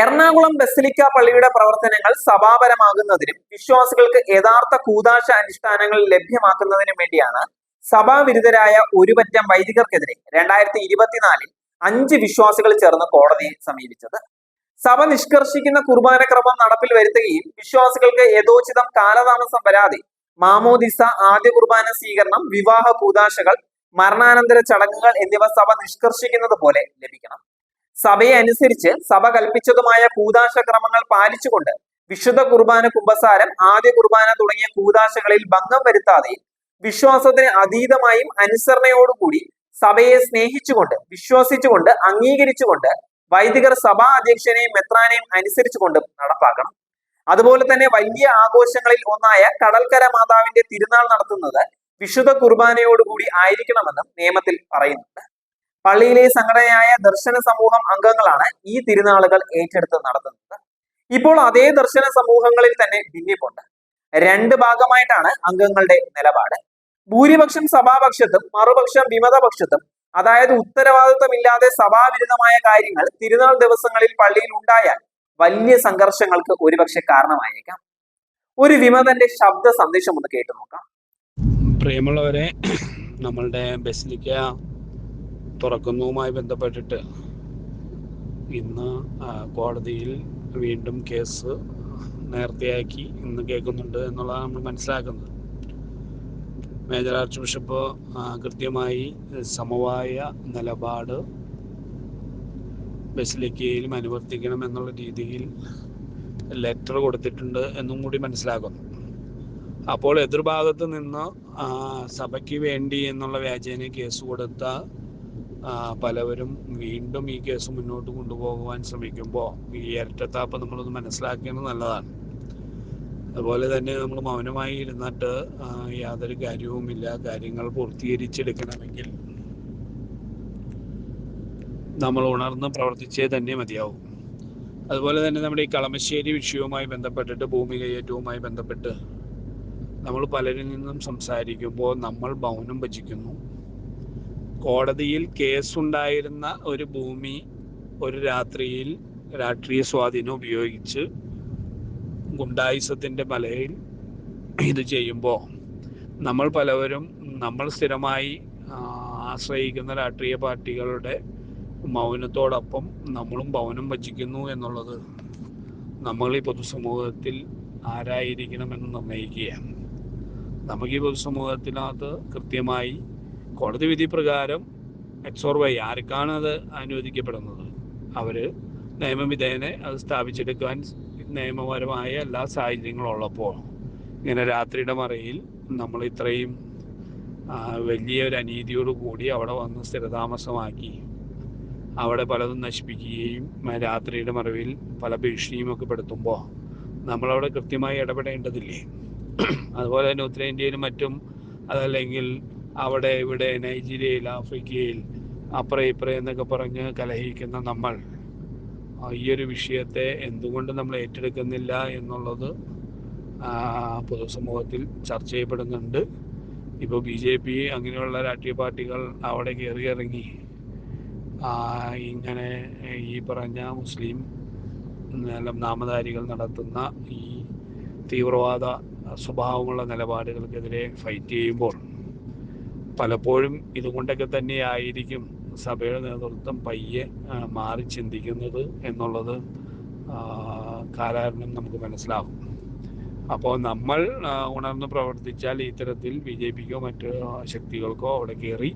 Ernakulam basilica പള്ളിയുടെ പ്രവർത്തനങ്ങൾ സഭാപരമാകുന്നതിനും വിശ്വാസികൾക്ക് യഥാർത്ഥ കൂതാശ അനുഷ്ഠാനങ്ങൾ ലഭ്യമാക്കുന്നതിനും വേണ്ടിയാണ് സഭാവിരുദ്ധരായ ഒരുപറ്റം വൈദികർക്കെതിരെ രണ്ടായിരത്തി ഇരുപത്തിനാലിൽ അഞ്ച് വിശ്വാസികൾ ചേർന്ന് കോടതിയെ സമീപിച്ചത്. സഭ നിഷ്കർഷിക്കുന്ന കുർബാനക്രമം നടപ്പിൽ വരുത്തുകയും വിശ്വാസികൾക്ക് യഥോചിതം കാലതാമസം വരാതെ മാമോദിസ ആദ്യ കുർബാന സ്വീകരണം വിവാഹ കൂതാശകൾ മരണാനന്തര ചടങ്ങുകൾ എന്നിവ സഭ നിഷ്കർഷിക്കുന്നത് പോലെ ലഭിക്കണം. സഭയെ അനുസരിച്ച് സഭ കൽപ്പിച്ചതുമായ കൂതാശ ക്രമങ്ങൾ പാലിച്ചുകൊണ്ട് വിശുദ്ധ കുർബാന കുമ്പസാരം ആദ്യ കുർബാന തുടങ്ങിയ കൂതാശകളിൽ ഭംഗം വരുത്താതെ വിശ്വാസത്തിന് അതീതമായും അനുസരണയോടുകൂടി സഭയെ സ്നേഹിച്ചുകൊണ്ട് വിശ്വസിച്ചുകൊണ്ട് അംഗീകരിച്ചുകൊണ്ട് വൈദികർ സഭാ അധ്യക്ഷനെയും മെത്രാനെയും അനുസരിച്ചുകൊണ്ട് നടപ്പാക്കണം. അതുപോലെ തന്നെ വലിയ ആഘോഷങ്ങളിൽ ഒന്നായ കടൽക്കര മാതാവിന്റെ തിരുനാൾ നടത്തുന്നത് വിശുദ്ധ കുർബാനയോടുകൂടി ആയിരിക്കണമെന്നും നിയമത്തിൽ പറയുന്നുണ്ട്. പള്ളിയിലെ സംഘടനയായ ദർശന സമൂഹം അംഗങ്ങളാണ് ഈ തിരുനാളുകൾ ഏറ്റെടുത്ത് നടത്തുന്നത്. ഇപ്പോൾ അതേ ദർശന സമൂഹങ്ങളിൽ തന്നെ ഭിന്നിപ്പുണ്ട്. രണ്ട് ഭാഗമായിട്ടാണ് അംഗങ്ങളുടെ നിലപാട്. ഭൂരിപക്ഷം സഭാപക്ഷത്തും മറുപക്ഷം വിമതപക്ഷത്തും അതായത് ഉത്തരവാദിത്വമില്ലാതെ സഭാവിരുദ്ധമായ കാര്യങ്ങൾ തിരുനാൾ ദിവസങ്ങളിൽ പള്ളിയിൽ ഉണ്ടായാൽ വലിയ സംഘർഷങ്ങൾക്ക് ഒരുപക്ഷെ കാരണമായേക്കാം. ഒരു വിമതന്റെ ശബ്ദ സന്ദേശം ഒന്ന് കേട്ടു നോക്കാം പ്രിയമുള്ളവരെ നമ്മളുടെ ബസിലിക്ക തുറക്കുന്നതുമായി ബന്ധപ്പെട്ടിട്ട് ഇന്ന് കോടതിയിൽ വീണ്ടും കേസ് നേരത്തെയാക്കി ഇന്ന് കേൾക്കുന്നുണ്ട് എന്നുള്ളതാണ് നമ്മൾ മനസ്സിലാക്കുന്നത്. മേജർ ആർച്ച് ബിഷപ്പ് കൃത്യമായി സമവായ നിലപാട് ബസിലിക്കയിലും അനുവർത്തിക്കണം എന്നുള്ള രീതിയിൽ ലെറ്റർ കൊടുത്തിട്ടുണ്ട് എന്നും കൂടി മനസ്സിലാക്കുന്നു. അപ്പോൾ എതിർഭാഗത്ത് നിന്ന് സഭയ്ക്ക് വേണ്ടി എന്നുള്ള വ്യാജേന കേസ് കൊടുത്ത പലവരും വീണ്ടും ഈ കേസ് മുന്നോട്ട് കൊണ്ടുപോകുവാൻ ശ്രമിക്കുമ്പോൾ ഈ ഇരട്ടത്താപ്പ് നമ്മളൊന്ന് മനസ്സിലാക്കേണ്ടത് നല്ലതാണ്. അതുപോലെ തന്നെ നമ്മൾ മൗനമായി ഇരുന്നിട്ട് യാതൊരു കാര്യവുമില്ല കാര്യങ്ങൾ പൂർത്തീകരിച്ചെടുക്കണമെങ്കിൽ നമ്മൾ ഉണർന്ന് പ്രവർത്തിച്ചേ തന്നെ മതിയാവും. അതുപോലെ തന്നെ നമ്മുടെ ഈ കളമശ്ശേരി വിഷയവുമായി ബന്ധപ്പെട്ടിട്ട് ഭൂമി കയ്യേറ്റവുമായി ബന്ധപ്പെട്ട് നമ്മൾ പലരിൽ നിന്നും സംസാരിക്കുമ്പോൾ നമ്മൾ മൗനം ഭജിക്കുന്നു. കോടതിയിൽ കേസുണ്ടായിരുന്ന ഒരു ഭൂമി ഒരു രാത്രിയിൽ രാഷ്ട്രീയ സ്വാധീനം ഉപയോഗിച്ച് ഗുണ്ടായുസത്തിന്റെ മലയിൽ ഇത് ചെയ്യുമ്പോൾ നമ്മൾ പലവരും നമ്മൾ സ്ഥിരമായി ആശ്രയിക്കുന്ന രാഷ്ട്രീയ പാർട്ടികളുടെ മൗനത്തോടൊപ്പം നമ്മളും മൗനം ഭജിക്കുന്നു എന്നുള്ളത് നമ്മൾ ഈ പൊതുസമൂഹത്തിൽ ആരായിരിക്കണമെന്ന് നിർണയിക്കുകയാണ്. നമുക്ക് ഈ പൊതുസമൂഹത്തിനകത്ത് കൃത്യമായി കോടതി വിധി പ്രകാരം എക്സോർ വൈ ആർക്കാണ് അത് അനുവദിക്കപ്പെടുന്നത്? അവർ നിയമവിധേയനെ അത് സ്ഥാപിച്ചെടുക്കാൻ നിയമപരമായ എല്ലാ സാഹചര്യങ്ങളും ഉള്ളപ്പോൾ. ഇങ്ങനെ രാത്രിയുടെ മറയിൽ നമ്മൾ ഇത്രയും വലിയൊരു അനീതിയോട് കൂടി അവിടെ വന്ന് സ്ഥിരതാമസമാക്കി അവിടെ പലതും നശിപ്പിക്കുകയും രാത്രിയുടെ മറവിൽ പല ഭീഷണിയും ഒക്കെ പെടുത്തുമ്പോൾ നമ്മളവിടെ കൃത്യമായി ഇടപെടേണ്ടതില്ലേ? അതുപോലെ തന്നെ ഉത്തരേന്ത്യയിലും മറ്റും അതല്ലെങ്കിൽ അവിടെ ഇവിടെ നൈജീരിയയിൽ ആഫ്രിക്കയിൽ അപ്പുറം ഇപ്പുറം എന്നൊക്കെ പറഞ്ഞ് കലഹിക്കുന്ന നമ്മൾ. ഈ ഒരു വിഷയത്തെ എന്തുകൊണ്ട് നമ്മൾ ഏറ്റെടുക്കുന്നില്ല എന്നുള്ളത് പൊതുസമൂഹത്തിൽ ചർച്ച ചെയ്യപ്പെടുന്നുണ്ട്. ഇപ്പോൾ ബി ജെ പി അങ്ങനെയുള്ള രാഷ്ട്രീയ പാർട്ടികൾ അവിടെ കയറി ഇറങ്ങി. ഇങ്ങനെ ഈ പറഞ്ഞ മുസ്ലിം നാമധാരികൾ നടത്തുന്ന ഈ തീവ്രവാദ സ്വഭാവമുള്ള നിലപാടുകൾക്കെതിരെ ഫൈറ്റ് ചെയ്യുമ്പോൾ പലപ്പോഴും ഇതുകൊണ്ടൊക്കെ തന്നെയായിരിക്കും സഭയുടെ നേതൃത്വം പയ്യെ മാറി ചിന്തിക്കുന്നത് എന്നുള്ളത് കാലാരണം നമുക്ക് മനസ്സിലാവും അപ്പോൾ നമ്മൾ ഉണർന്ന് പ്രവർത്തിച്ചാൽ ഇത്തരത്തിൽ ബി ജെ പിക്കോ മറ്റ് ശക്തികൾക്കോ അവിടെ കയറി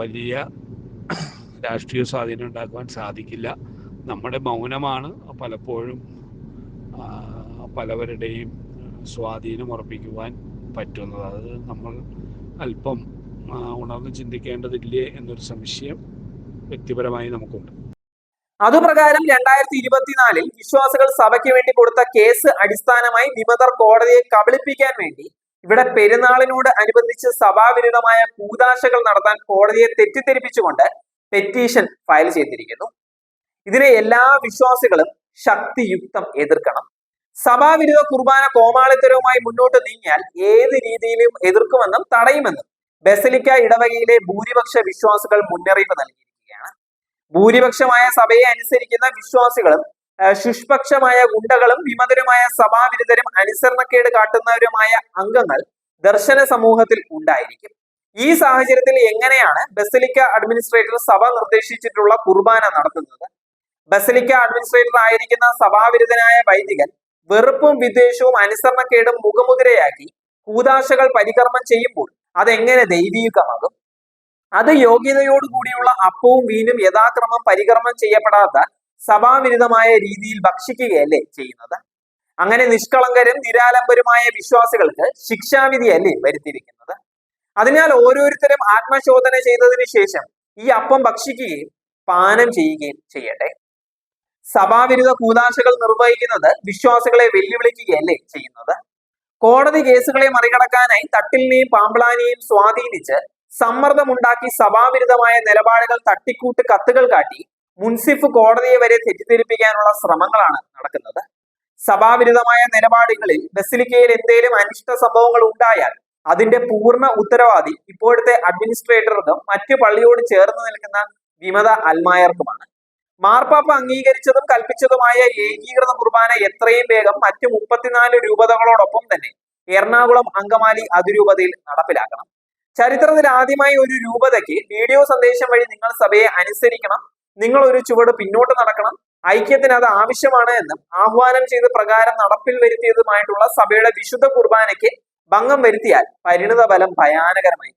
വലിയ രാഷ്ട്രീയ സ്വാധീനം ഉണ്ടാക്കുവാൻ സാധിക്കില്ല. നമ്മുടെ മൗനമാണ് പലപ്പോഴും പലവരുടെയും സ്വാധീനം ഉറപ്പിക്കുവാൻ പറ്റുന്നത്. അത് നമ്മൾ അല്പം ഉണർന്ന് ചിന്തിക്കേണ്ടതില്ലേ എന്നൊരു സംശയം വ്യക്തിപരമായി നമുക്കുണ്ട്. അതുപ്രകാരം രണ്ടായിരത്തി ഇരുപത്തിനാലിൽ വിശ്വാസികൾ സഭയ്ക്ക് വേണ്ടി കൊടുത്ത കേസ് അടിസ്ഥാനമായി വിമതർ കോടതിയെ കബളിപ്പിക്കാൻ വേണ്ടി ഇവിടെ പെരുന്നാളിനോട് അനുബന്ധിച്ച് സഭാവിരുദ്ധമായ കൂതാശകൾ നടത്താൻ കോടതിയെ തെറ്റിദ്ധരിപ്പിച്ചുകൊണ്ട് പെറ്റീഷൻ ഫയൽ ചെയ്തിരിക്കുന്നു. ഇതിനെ എല്ലാ വിശ്വാസികളും ശക്തിയുക്തം എതിർക്കണം. സഭാവിരുദ്ധ കുർബാന കോമാളിത്തരവുമായി മുന്നോട്ട് നീങ്ങിയാൽ ഏത് രീതിയിലും എതിർക്കുമെന്നും തടയുമെന്നും ബസലിക്ക ഇടവകയിലെ ഭൂരിപക്ഷ വിശ്വാസികൾ മുന്നറിയിപ്പ് നൽകിയിരിക്കുകയാണ്. ഭൂരിപക്ഷമായ സഭയെ അനുസരിക്കുന്ന വിശ്വാസികളും ശുഷ്പക്ഷമായ ഗുണ്ടകളും വിമതരുമായ സഭാവിരുദ്ധരും അനുസരണക്കേട് കാട്ടുന്നവരുമായ അംഗങ്ങൾ ദർശന സമൂഹത്തിൽ ഉണ്ടായിരിക്കും. ഈ സാഹചര്യത്തിൽ എങ്ങനെയാണ് ബസലിക്ക അഡ്മിനിസ്ട്രേറ്റർ സഭ നിർദ്ദേശിച്ചിട്ടുള്ള കുർബാന നടത്തുന്നത്? ബസലിക്ക അഡ്മിനിസ്ട്രേറ്റർ ആയിരിക്കുന്ന സഭാവിരുദ്ധനായ വൈദികൻ വെറുപ്പും വിദ്വേഷവും അനുസരണക്കേടും മുഖമുദ്രയാക്കി കൂതാശകൾ പരികർമ്മം ചെയ്യുമ്പോൾ അതെങ്ങനെ ദൈവീകമാകും? അത് യോഗ്യതയോടുകൂടിയുള്ള അപ്പവും വീനും യഥാക്രമം പരികർമ്മം ചെയ്യപ്പെടാത്ത സഭാവിരുദ്ധമായ രീതിയിൽ ഭക്ഷിക്കുകയല്ലേ ചെയ്യുന്നത്? അങ്ങനെ നിഷ്കളങ്കരും നിരാലംബരുമായ വിശ്വാസികൾക്ക് ശിക്ഷാവിധിയല്ലേ വരുത്തിയിരിക്കുന്നത്? അതിനാൽ ഓരോരുത്തരും ആത്മശോധന ചെയ്തതിനു ശേഷം ഈ അപ്പം ഭക്ഷിക്കുകയും പാനം ചെയ്യുകയും ചെയ്യട്ടെ. സഭാവിരുദ്ധ കൂതാശകൾ നിർവഹിക്കുന്നത് വിശ്വാസികളെ വെല്ലുവിളിക്കുകയല്ലേ ചെയ്യുന്നത്? കോടതി കേസുകളെ മറികടക്കാനായി തട്ടിലിനെയും പാമ്പളാനെയും സ്വാധീനിച്ച് സമ്മർദ്ദമുണ്ടാക്കി സഭാവിരുദ്ധമായ നിലപാടുകൾ തട്ടിക്കൂട്ട് കത്തുകൾ കാട്ടി മുൻസിഫ് കോടതിയെ വരെ തെറ്റിദ്ധരിപ്പിക്കാനുള്ള ശ്രമങ്ങളാണ് നടക്കുന്നത്. സഭാവിരുദ്ധമായ നിലപാടുകളിൽ ബസിലിക്കയിൽ എന്തേലും അനിഷ്ട സംഭവങ്ങൾ ഉണ്ടായാൽ അതിന്റെ പൂർണ ഉത്തരവാദി ഇപ്പോഴത്തെ അഡ്മിനിസ്ട്രേറ്റർക്കും മറ്റു പള്ളിയോട് ചേർന്ന് നിൽക്കുന്ന വിമത അൽമായർക്കുമാണ്. മാർപ്പാപ്പ അംഗീകരിച്ചതും കൽപ്പിച്ചതുമായ ഏകീകൃത കുർബാന എത്രയും വേഗം മറ്റു മുപ്പത്തിനാല് രൂപതകളോടൊപ്പം തന്നെ എറണാകുളം അങ്കമാലി അതിരൂപതയിൽ നടപ്പിലാക്കണം. ചരിത്രത്തിൽ ആദ്യമായി ഒരു രൂപതയ്ക്ക് വീഡിയോ സന്ദേശം വഴി നിങ്ങൾ സഭയെ അനുസരിക്കണം. നിങ്ങൾ ഒരു ചുവട് പിന്നോട്ട് നടക്കണം. ഐക്യത്തിന് അത് ആവശ്യമാണ് എന്നും ആഹ്വാനം ചെയ്ത് പ്രകാരം നടപ്പിൽ വരുത്തിയതുമായിട്ടുള്ള സഭയുടെ വിശുദ്ധ കുർബാനയ്ക്ക് ഭംഗം വരുത്തിയാൽ പരിണിത ഫലം ഭയാനകരമായി